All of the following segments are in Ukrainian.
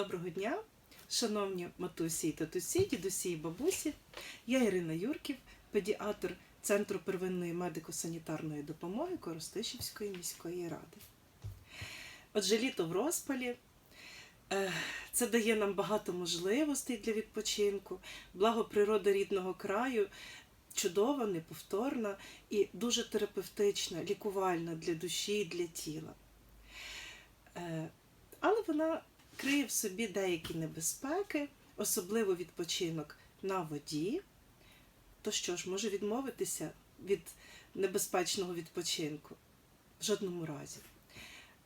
Доброго дня, шановні матусі і татусі, дідусі і бабусі. Я Ірина Юрків, педіатр Центру первинної медико-санітарної допомоги Коростишівської міської ради. Отже, літо в розпалі. Е, Це дає нам багато можливостей для відпочинку, благо природа рідного краю чудова, неповторна і дуже терапевтична, лікувальна для душі і для тіла. Е, Але вона криє в собі деякі небезпеки, особливо відпочинок на воді. То що ж, може відмовитися від небезпечного відпочинку? В жодному разі.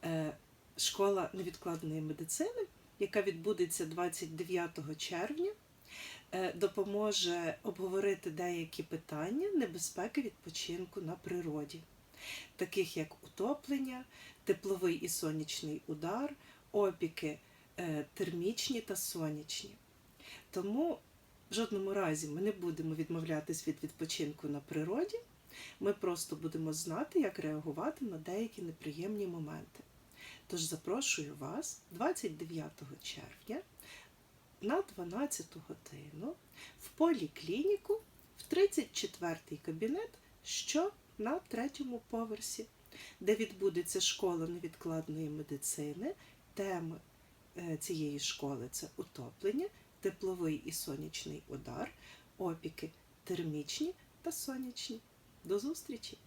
Е, Школа невідкладної медицини, яка відбудеться 29 червня, е, допоможе обговорити деякі питання небезпеки відпочинку на природі, таких як утоплення, тепловий і сонячний удар, опіки термічні та сонячні. Тому в жодному разі ми не будемо відмовлятись від відпочинку на природі. Ми просто будемо знати, як реагувати на деякі неприємні моменти. Тож запрошую вас 29 червня на 12 годину в поліклініку в 34-й кабінет, що на третьому поверсі, де відбудеться школа невідкладної медицини. Теми е, цієї школи це утоплення, тепловий і сонячний удар, опіки термічні та сонячні. До зустрічі!